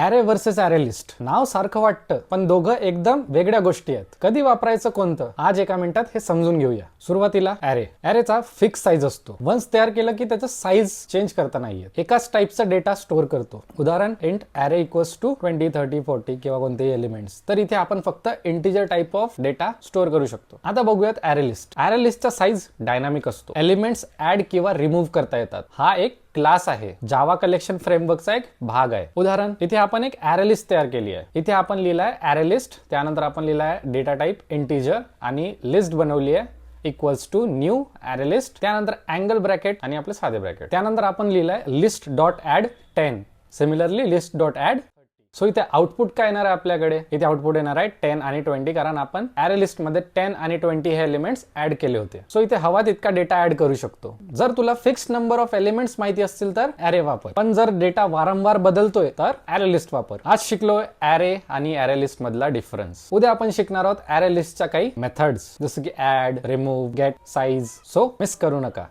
Array versus array list नाव सारखं वाटतं पण दोघं एकदम वेगळ्या गोष्टी आहेत. कधी वापरायचं कोणतं? आज एका मिनिटात हे समजून घेऊया. सुरुवातीला ॲरे ॲरेचा फिक्स साईज असतो. वन्स तयार केलं की त्याचं साईज चेंज करता नाहीयेत एकाच टाईपचा डेटा स्टोअर करतो. उदाहरण int array equals to twenty thirty forty किंवा कोणतेही एलिमेंट्स तर इथे आपण फक्त integer type of data store करू शकतो. आता बघूयात ॲरे लिस्ट लिस्टचा साईज डायनामिक असतो. एलिमेंट्स ऍड किंवा रिमूव्ह करता येतात. हा एक क्लास आहे. जावा कलेक्शन फ्रेमवर्कचा एक भाग आहे. उदाहरण इथे आपण एक लिस्ट तयार केली आहे. इथे आपण लिहिलाय लिस्ट त्यानंतर आपण लिहिलाय डेटा टाईप इंटिजर आणि लिस्ट बनवली आहे. इक्वल्स टू न्यू लिस्ट त्यानंतर अँगल ब्रॅकेट आणि आपले साधे ब्रॅकेट त्यानंतर आपण लिहिलंय list dot add ten similarly list dot add so इथे आउटपुट काय येणार आहे आपल्याकडे? इथे आउटपुट येणार आहे टेन आणि ट्वेंटी कारण आपण लिस्टमध्ये टेन आणि ट्वेंटी हे एलिमेंट्स ऍड केले होते. सो इथे हवा तितका डेटा ऍड करू शकतो. जर तुला फिक्स नंबर ऑफ एलिमेंट्स माहिती असतील तर ऍरे वापर. पण जर डेटा वारंवार बदलतोय तर ऍरे लिस्ट वापर. आज शिकलो ऍरे आणि ऍरे लिस्ट मधला डिफरन्स उद्या आपण शिकणार आहोत ऍरे लिस्टच्या काही मेथड्स जसं की add remove get size so miss करू नका.